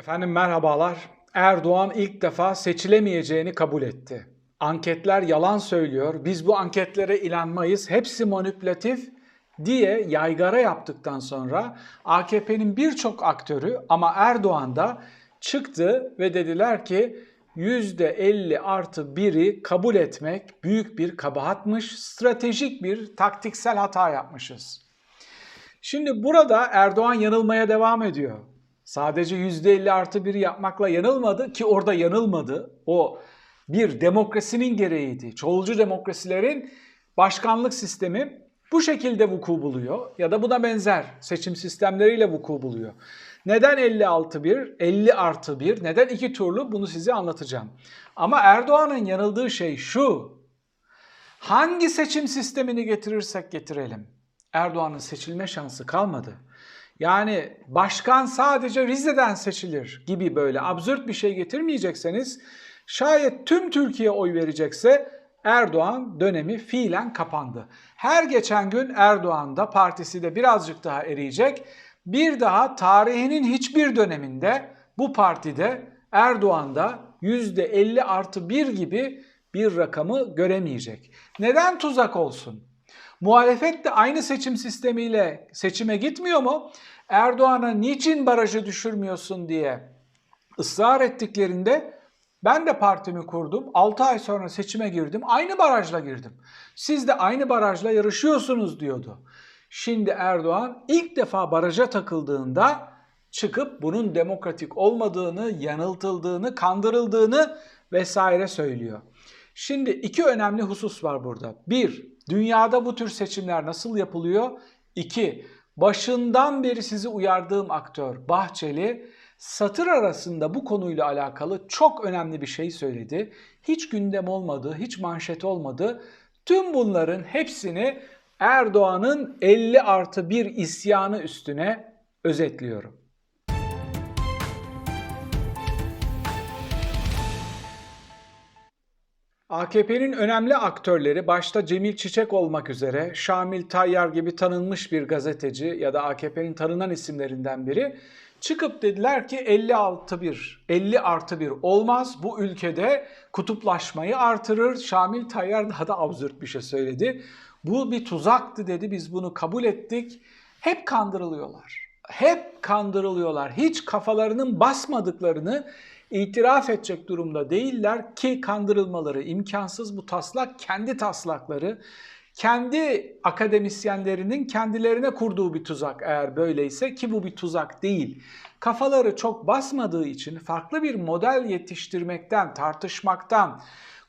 Efendim merhabalar. Erdoğan ilk defa seçilemeyeceğini kabul etti. Anketler yalan söylüyor. Biz bu anketlere inanmayız. Hepsi manipülatif diye yaygara yaptıktan sonra AKP'nin birçok aktörü ama Erdoğan da çıktı ve dediler ki %50 artı 1'i kabul etmek büyük bir kabahatmış, stratejik bir taktiksel hata yapmışız. Şimdi burada Erdoğan yanılmaya devam ediyor. Sadece %50 artı 1 yapmakla yanılmadı ki orada yanılmadı. O bir demokrasinin gereğiydi. Çoğulcu demokrasilerin başkanlık sistemi bu şekilde vuku buluyor ya da buna benzer seçim sistemleriyle vuku buluyor. Neden 56 1, 50 artı 1, neden iki turlu bunu size anlatacağım. Ama Erdoğan'ın yanıldığı şey şu. Hangi seçim sistemini getirirsek getirelim Erdoğan'ın seçilme şansı kalmadı. Yani başkan sadece Rize'den seçilir gibi böyle absürt bir şey getirmeyecekseniz şayet tüm Türkiye oy verecekse Erdoğan dönemi fiilen kapandı. Her geçen gün Erdoğan da partisi de birazcık daha eriyecek. Bir daha tarihinin hiçbir döneminde bu partide Erdoğan'da %50 artı 1 gibi bir rakamı göremeyecek. Neden tuzak olsun? Muhalefet de aynı seçim sistemiyle seçime gitmiyor mu? Erdoğan'a niçin barajı düşürmüyorsun diye ısrar ettiklerinde ben de partimi kurdum. 6 ay sonra seçime girdim. Aynı barajla girdim. Siz de aynı barajla yarışıyorsunuz diyordu. Şimdi Erdoğan ilk defa baraja takıldığında çıkıp bunun demokratik olmadığını, yanıltıldığını, kandırıldığını vesaire söylüyor. Şimdi iki önemli husus var burada. Bir, dünyada bu tür seçimler nasıl yapılıyor? İki, başından beri sizi uyardığım aktör Bahçeli satır arasında bu konuyla alakalı çok önemli bir şey söyledi. Hiç gündem olmadı, hiç manşet olmadı. Tüm bunların hepsini Erdoğan'ın 50 artı 1 isyanı üstüne özetliyorum. AKP'nin önemli aktörleri başta Cemil Çiçek olmak üzere Şamil Tayyar gibi tanınmış bir gazeteci ya da AKP'nin tanınan isimlerinden biri çıkıp dediler ki 56 bir 50 artı 1 olmaz bu ülkede kutuplaşmayı artırır. Şamil Tayyar daha da absürt bir şey söyledi. Bu bir tuzaktı dedi biz bunu kabul ettik. Hep kandırılıyorlar. Hep kandırılıyorlar. Hiç kafalarının basmadıklarını itiraf edecek durumda değiller ki kandırılmaları imkansız. Bu taslak kendi taslakları, kendi akademisyenlerinin kendilerine kurduğu bir tuzak eğer böyleyse ki bu bir tuzak değil. Kafaları çok basmadığı için farklı bir model yetiştirmekten, tartışmaktan,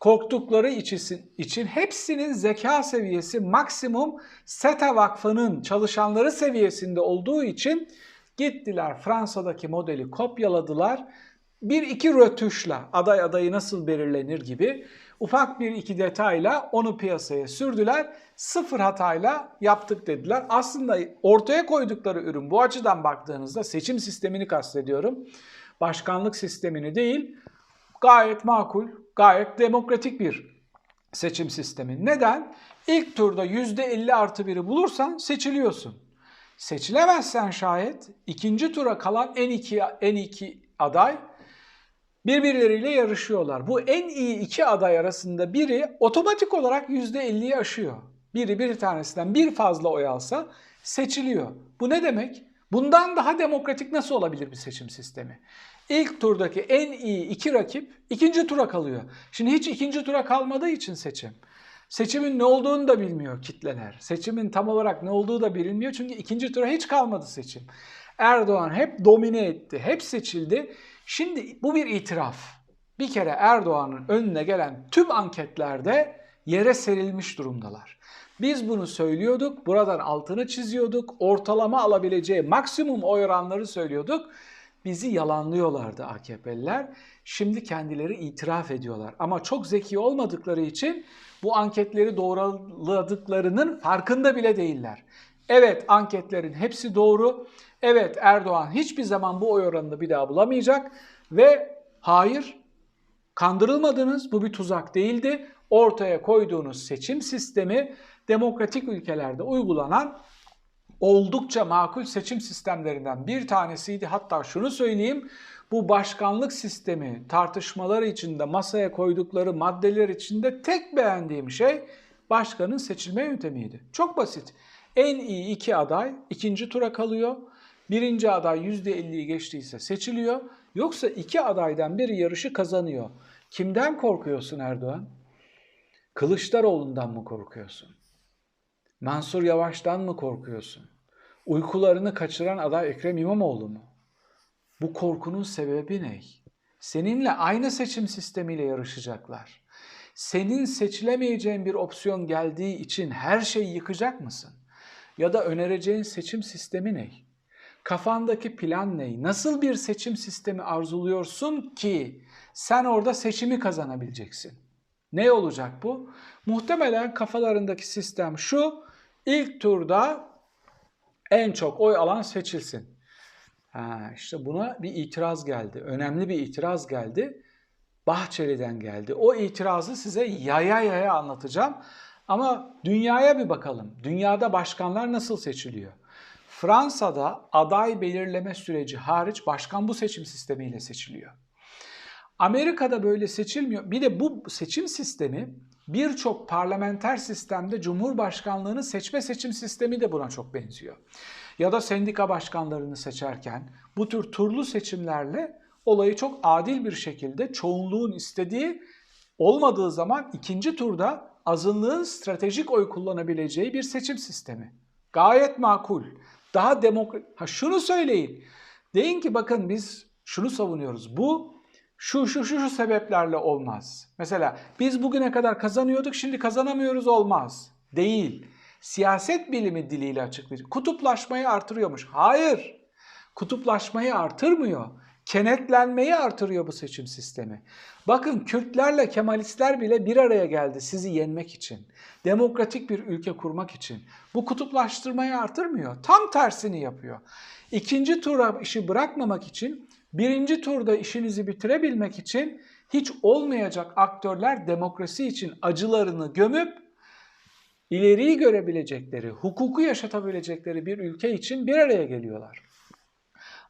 korktukları için, için hepsinin zeka seviyesi maksimum SETA Vakfı'nın çalışanları seviyesinde olduğu için gittiler Fransa'daki modeli kopyaladılar. Bir iki rötuşla aday adayı nasıl belirlenir gibi ufak bir iki detayla onu piyasaya sürdüler. Sıfır hatayla yaptık dediler. Aslında ortaya koydukları ürün bu açıdan baktığınızda seçim sistemini kastediyorum. Başkanlık sistemini değil gayet makul, gayet demokratik bir seçim sistemi. Neden? İlk turda %50 artı 1'i bulursan seçiliyorsun. Seçilemezsen şayet ikinci tura kalan en iki, en iki aday birbirleriyle yarışıyorlar. Bu en iyi iki aday arasında biri otomatik olarak %50'yi aşıyor. Biri bir tanesinden bir fazla oy alsa seçiliyor. Bu ne demek? Bundan daha demokratik nasıl olabilir bir seçim sistemi? İlk turdaki en iyi iki rakip ikinci tura kalıyor. Şimdi hiç ikinci tura kalmadığı için seçim. Seçimin ne olduğunu da bilmiyor kitleler. Seçimin tam olarak ne olduğu da bilinmiyor çünkü ikinci tura hiç kalmadı seçim. Erdoğan hep domine etti, hep seçildi. Şimdi bu bir itiraf. Bir kere Erdoğan'ın önüne gelen tüm anketlerde yere serilmiş durumdalar. Biz bunu söylüyorduk, buradan altını çiziyorduk, ortalama alabileceği maksimum oy oranları söylüyorduk. Bizi yalanlıyorlardı AKP'liler. Şimdi kendileri itiraf ediyorlar. Ama çok zeki olmadıkları için bu anketleri doğruladıklarının farkında bile değiller. Evet anketlerin hepsi doğru. Evet Erdoğan hiçbir zaman bu oy oranını bir daha bulamayacak ve hayır kandırılmadınız bu bir tuzak değildi. Ortaya koyduğunuz seçim sistemi demokratik ülkelerde uygulanan oldukça makul seçim sistemlerinden bir tanesiydi. Hatta şunu söyleyeyim, bu başkanlık sistemi tartışmaları içinde masaya koydukları maddeler içinde tek beğendiğim şey başkanın seçilme yöntemiydi. Çok basit. En iyi iki aday ikinci tura kalıyor. Birinci aday %50'yi geçtiyse seçiliyor. Yoksa iki adaydan biri yarışı kazanıyor. Kimden korkuyorsun Erdoğan? Kılıçdaroğlu'ndan mı korkuyorsun? Mansur Yavaş'tan mı korkuyorsun? Uykularını kaçıran aday Ekrem İmamoğlu mu? Bu korkunun sebebi ne? Seninle aynı seçim sistemiyle yarışacaklar. Senin seçilemeyeceğin bir opsiyon geldiği için her şeyi yıkacak mısın? Ya da önereceğin seçim sistemi ne? Kafandaki plan ne? Nasıl bir seçim sistemi arzuluyorsun ki sen orada seçimi kazanabileceksin? Ne olacak bu? Muhtemelen kafalarındaki sistem şu. İlk turda en çok oy alan seçilsin. Ha, işte buna bir itiraz geldi. Önemli bir itiraz geldi. Bahçeli'den geldi. O itirazı size yaya yaya anlatacağım. Ama dünyaya bir bakalım. Dünyada başkanlar nasıl seçiliyor? Fransa'da aday belirleme süreci hariç başkan bu seçim sistemiyle seçiliyor. Amerika'da böyle seçilmiyor. Bir de bu seçim sistemi birçok parlamenter sistemde cumhurbaşkanlığını seçme seçim sistemi de buna çok benziyor. Ya da sendika başkanlarını seçerken bu tür turlu seçimlerle olayı çok adil bir şekilde çoğunluğun istediği olmadığı zaman ikinci turda azınlığın stratejik oy kullanabileceği bir seçim sistemi. Gayet makul. Daha demokrat... Ha şunu söyleyin. Deyin ki bakın biz şunu savunuyoruz. Bu şu şu şu şu sebeplerle olmaz. Mesela biz bugüne kadar kazanıyorduk şimdi kazanamıyoruz olmaz. Değil. Siyaset bilimi diliyle açıklayacak. Kutuplaşmayı artırıyormuş. Hayır. Kutuplaşmayı artırmıyor. Kenetlenmeyi artırıyor bu seçim sistemi. Bakın Kürtlerle Kemalistler bile bir araya geldi sizi yenmek için. Demokratik bir ülke kurmak için. Bu kutuplaştırmayı artırmıyor. Tam tersini yapıyor. İkinci tura işi bırakmamak için birinci turda işinizi bitirebilmek için hiç olmayacak aktörler demokrasi için acılarını gömüp ileriyi görebilecekleri, hukuku yaşatabilecekleri bir ülke için bir araya geliyorlar.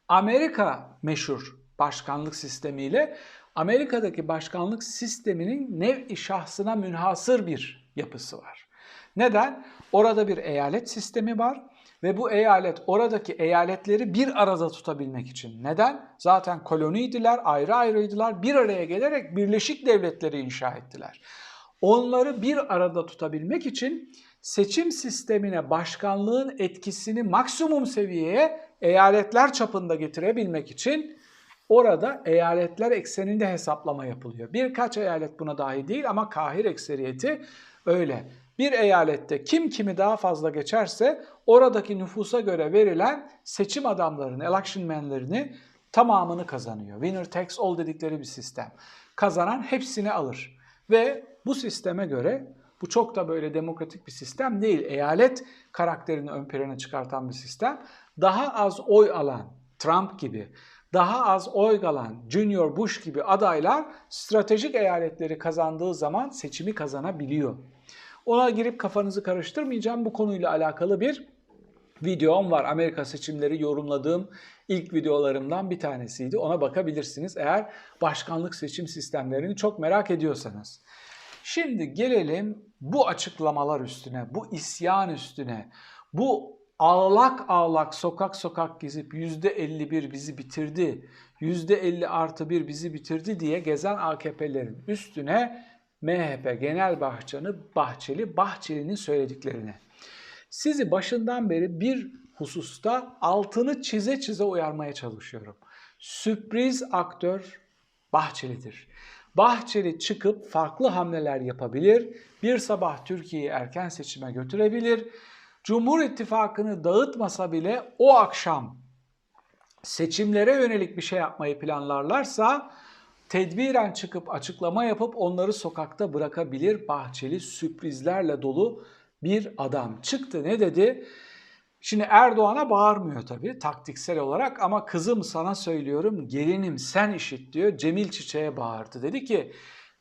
Amerika meşhur başkanlık sistemiyle Amerika'daki başkanlık sisteminin nev şahsına münhasır bir yapısı var. Neden? Orada bir eyalet sistemi var ve bu eyalet oradaki eyaletleri bir arada tutabilmek için. Neden? Zaten koloniydiler, ayrı ayrıydılar. Bir araya gelerek Birleşik Devletleri inşa ettiler. Onları bir arada tutabilmek için seçim sistemine başkanlığın etkisini maksimum seviyeye eyaletler çapında getirebilmek için orada eyaletler ekseninde hesaplama yapılıyor. Birkaç eyalet buna dahi değil ama kahir ekseriyeti öyle. Bir eyalette kim kimi daha fazla geçerse oradaki nüfusa göre verilen seçim adamlarını, election menlerini tamamını kazanıyor. Winner takes all dedikleri bir sistem. Kazanan hepsini alır. Ve bu sisteme göre bu çok da böyle demokratik bir sistem değil. Eyalet karakterini ön plana çıkartan bir sistem. Daha az oy alan Trump gibi, daha az oy alan Junior Bush gibi adaylar stratejik eyaletleri kazandığı zaman seçimi kazanabiliyor. Ona girip kafanızı karıştırmayacağım. Bu konuyla alakalı bir videom var. Amerika seçimleri yorumladığım ilk videolarımdan bir tanesiydi. Ona bakabilirsiniz eğer başkanlık seçim sistemlerini çok merak ediyorsanız. Şimdi gelelim bu açıklamalar üstüne, bu isyan üstüne, bu ağlak ağlak sokak sokak gezip %51 bizi bitirdi, %50 artı 1 bizi bitirdi diye gezen AKP'lerin üstüne MHP Genel Başkanı Bahçeli, Bahçeli'nin söylediklerine. Sizi başından beri bir hususta altını çize çize uyarmaya çalışıyorum. Sürpriz aktör Bahçeli'dir. Bahçeli çıkıp farklı hamleler yapabilir. Bir sabah Türkiye'yi erken seçime götürebilir. Cumhur İttifakı'nı dağıtmasa bile o akşam seçimlere yönelik bir şey yapmayı planlarlarsa tedbiren çıkıp açıklama yapıp onları sokakta bırakabilir. Bahçeli sürprizlerle dolu bir adam. Çıktı ne dedi? Şimdi Erdoğan'a bağırmıyor tabii taktiksel olarak ama kızım sana söylüyorum gelinim sen işit diyor. Cemil Çiçek'e bağırdı. Dedi ki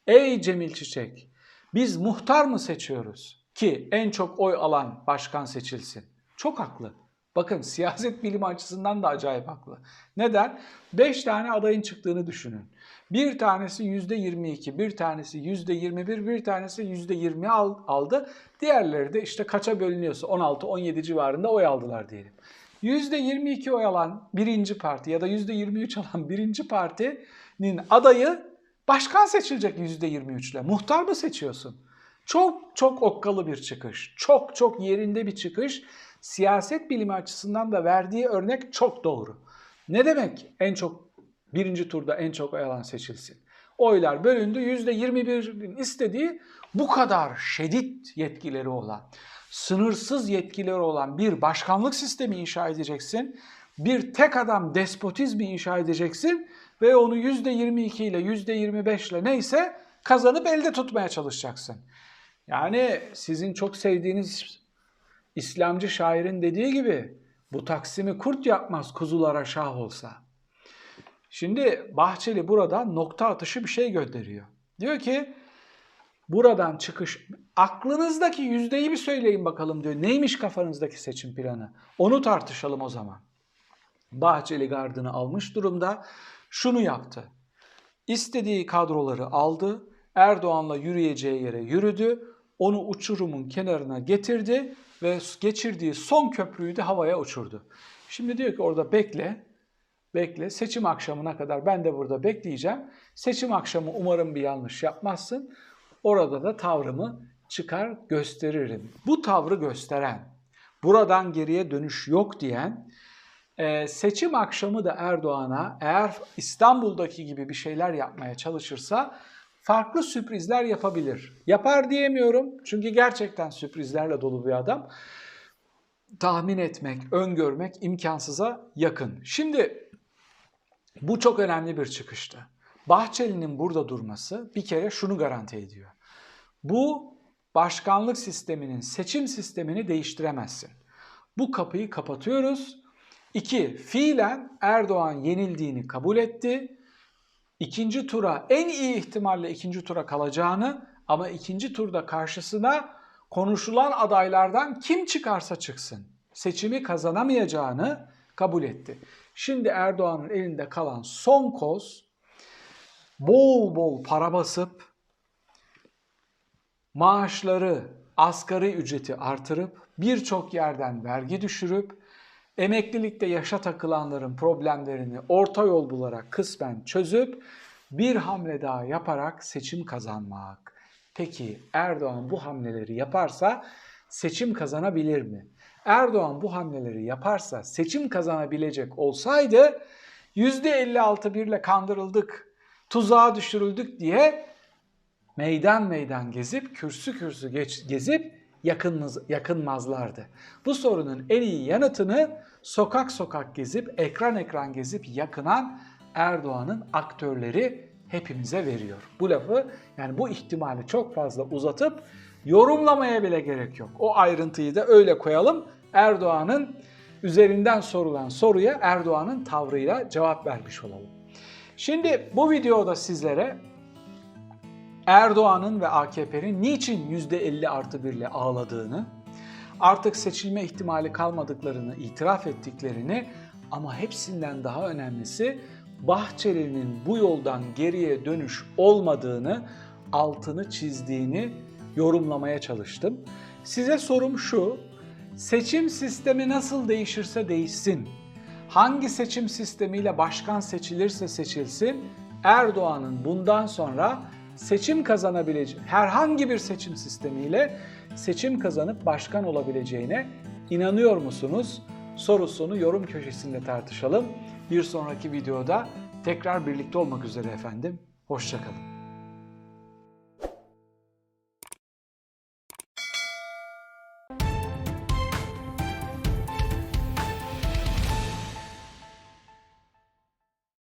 ey Cemil Çiçek biz muhtar mı seçiyoruz ki en çok oy alan başkan seçilsin? Çok haklı. Bakın siyaset bilimi açısından da acayip haklı. Neden? 5 tane adayın çıktığını düşünün. Bir tanesi %22, bir tanesi %21, bir tanesi %20 al- aldı. Diğerleri de işte kaça bölünüyorsa 16-17 civarında oy aldılar diyelim. %22 oy alan birinci parti ya da %23 alan birinci partinin adayı başkan seçilecek %23 ile. Muhtar mı seçiyorsun? Çok çok okkalı bir çıkış. Çok çok yerinde bir çıkış. Siyaset bilimi açısından da verdiği örnek çok doğru. Ne demek en çok birinci turda en çok oy alan seçilsin? Oylar bölündü. %21'in istediği bu kadar şiddet yetkileri olan, sınırsız yetkileri olan bir başkanlık sistemi inşa edeceksin. Bir tek adam despotizmi inşa edeceksin ve onu %22 ile %25 ile neyse kazanıp elde tutmaya çalışacaksın. Yani sizin çok sevdiğiniz İslamcı şairin dediği gibi bu Taksim'i kurt yapmaz kuzulara şah olsa. Şimdi Bahçeli burada nokta atışı bir şey gönderiyor. Diyor ki buradan çıkış aklınızdaki yüzdeyi bir söyleyin bakalım diyor. Neymiş kafanızdaki seçim planı? Onu tartışalım o zaman. Bahçeli gardını almış durumda. Şunu yaptı. İstediği kadroları aldı. Erdoğan'la yürüyeceği yere yürüdü. Onu uçurumun kenarına getirdi ve geçirdiği son köprüyü de havaya uçurdu. Şimdi diyor ki orada bekle, bekle. Seçim akşamına kadar ben de burada bekleyeceğim. Seçim akşamı umarım bir yanlış yapmazsın. Orada da tavrımı çıkar gösteririm. Bu tavrı gösteren, buradan geriye dönüş yok diyen, e, seçim akşamı da Erdoğan'a eğer İstanbul'daki gibi bir şeyler yapmaya çalışırsa farklı sürprizler yapabilir. Yapar diyemiyorum çünkü gerçekten sürprizlerle dolu bir adam. Tahmin etmek, öngörmek imkansıza yakın. Şimdi bu çok önemli bir çıkıştı. Bahçeli'nin burada durması bir kere şunu garanti ediyor. Bu başkanlık sisteminin seçim sistemini değiştiremezsin. Bu kapıyı kapatıyoruz. İki, fiilen Erdoğan yenildiğini kabul etti. İkinci tura en iyi ihtimalle ikinci tura kalacağını ama ikinci turda karşısına konuşulan adaylardan kim çıkarsa çıksın seçimi kazanamayacağını kabul etti. Şimdi Erdoğan'ın elinde kalan son koz bol bol para basıp maaşları, asgari ücreti artırıp birçok yerden vergi düşürüp emeklilikte yaşa takılanların problemlerini orta yol bularak kısmen çözüp bir hamle daha yaparak seçim kazanmak. Peki Erdoğan bu hamleleri yaparsa seçim kazanabilir mi? Erdoğan bu hamleleri yaparsa seçim kazanabilecek olsaydı %56 birle kandırıldık, tuzağa düşürüldük diye meydan meydan gezip, kürsü kürsü geç, gezip yakınmaz, yakınmazlardı. Bu sorunun en iyi yanıtını sokak sokak gezip, ekran ekran gezip yakınan Erdoğan'ın aktörleri hepimize veriyor. Bu lafı yani bu ihtimali çok fazla uzatıp yorumlamaya bile gerek yok. O ayrıntıyı da öyle koyalım. Erdoğan'ın üzerinden sorulan soruya Erdoğan'ın tavrıyla cevap vermiş olalım. Şimdi bu videoda sizlere Erdoğan'ın ve AKP'nin niçin %50 artı 1 ile ağladığını, artık seçilme ihtimali kalmadıklarını itiraf ettiklerini ama hepsinden daha önemlisi Bahçeli'nin bu yoldan geriye dönüş olmadığını, altını çizdiğini yorumlamaya çalıştım. Size sorum şu, seçim sistemi nasıl değişirse değişsin, hangi seçim sistemiyle başkan seçilirse seçilsin, Erdoğan'ın bundan sonra seçim kazanabileceği, herhangi bir seçim sistemiyle seçim kazanıp başkan olabileceğine inanıyor musunuz? Sorusunu yorum köşesinde tartışalım. Bir sonraki videoda tekrar birlikte olmak üzere efendim. Hoşçakalın.